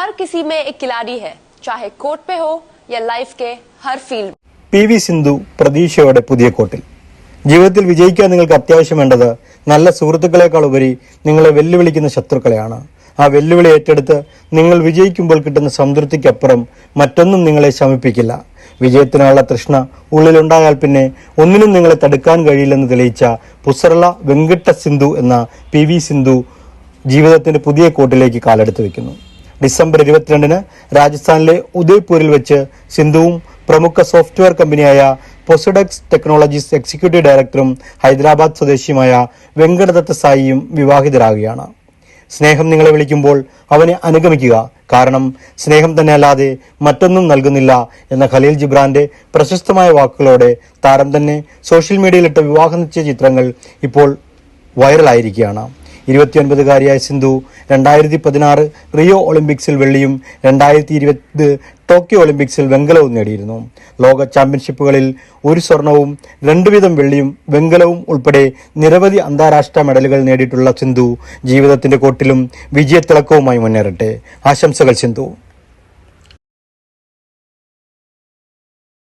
हर किसी में एक खिलाड़ी है चाहे कोर्ट पे हो या लाइफ के हर फील्ड പി വി സിന്ധു പ്രതീക്ഷയോടെ പുതിയ കോട്ടിൽ ജീവിതത്തിൽ വിജയിക്കാൻ നിങ്ങൾക്ക് അത്യാവശ്യം വേണ്ടത് നല്ല സുഹൃത്തുക്കളെക്കാൾ ഉപരി നിങ്ങളെ വെല്ലുവിളിക്കുന്ന ശത്രുക്കളെയാണ് ആ വെല്ലുവിളി ഏറ്റെടുത്ത് നിങ്ങൾ വിജയിക്കുമ്പോൾ കിട്ടുന്ന സംതൃപ്തിക്കപ്പുറം മറ്റൊന്നും നിങ്ങളെ ശമിപ്പിക്കില്ല വിജയത്തിനുള്ള തൃഷ്ണ ഉള്ളിലുണ്ടായാൽ പിന്നെ ഒന്നിനും നിങ്ങളെ തടുക്കാൻ കഴിയില്ലെന്ന് തെളിയിച്ച പുസറള വെങ്കട്ട സിന്ധു എന്ന പി വി സിന്ധു ജീവിതത്തിന്റെ പുതിയ കോട്ടിലേക്ക് കാലെടുത്ത് വെക്കുന്നു ഡിസംബർ ഇരുപത്തിരണ്ടിന് രാജസ്ഥാനിലെ ഉദയ്പൂരിൽ വെച്ച് സിന്ധുവും പ്രമുഖ സോഫ്റ്റ്വെയർ കമ്പനിയായ പൊസഡക്സ് ടെക്നോളജീസ് എക്സിക്യൂട്ടീവ് ഡയറക്ടറും ഹൈദരാബാദ് സ്വദേശിയുമായ വെങ്കടദത്ത സായിയും വിവാഹിതരാകുകയാണ്. സ്നേഹം നിങ്ങളെ വിളിക്കുമ്പോൾ അവനെ അനുഗമിക്കുക. കാരണം സ്നേഹം തന്നെ അല്ലാതെ മറ്റൊന്നും നൽകുന്നില്ല എന്ന ഖലീൽ ജിബ്രാന്റെ പ്രശസ്തമായ വാക്കുകളോടെ താരം തന്നെ സോഷ്യൽ മീഡിയയിലിട്ട വിവാഹം നിശ്ചയ ചിത്രങ്ങൾ ഇപ്പോൾ വൈറലായിരിക്കുകയാണ്. ഇരുപത്തിയൊൻപതുകാരിയായ സിന്ധു രണ്ടായിരത്തി പതിനാറ് റിയോ ഒളിമ്പിക്സിൽ വെള്ളിയും രണ്ടായിരത്തി ഇരുപത് ടോക്കിയോ ഒളിമ്പിക്സിൽ വെങ്കലവും നേടിയിരുന്നു. ലോക ചാമ്പ്യൻഷിപ്പുകളിൽ ഒരു സ്വർണവും രണ്ടുവിധം വെള്ളിയും വെങ്കലവും ഉൾപ്പെടെ നിരവധി അന്താരാഷ്ട്ര മെഡലുകൾ നേടിയിട്ടുള്ള സിന്ധു ജീവിതത്തിന്റെ കോട്ടിലും വിജയത്തിളക്കവുമായി മുന്നേറട്ടെ. ആശംസകൾ സിന്ധു.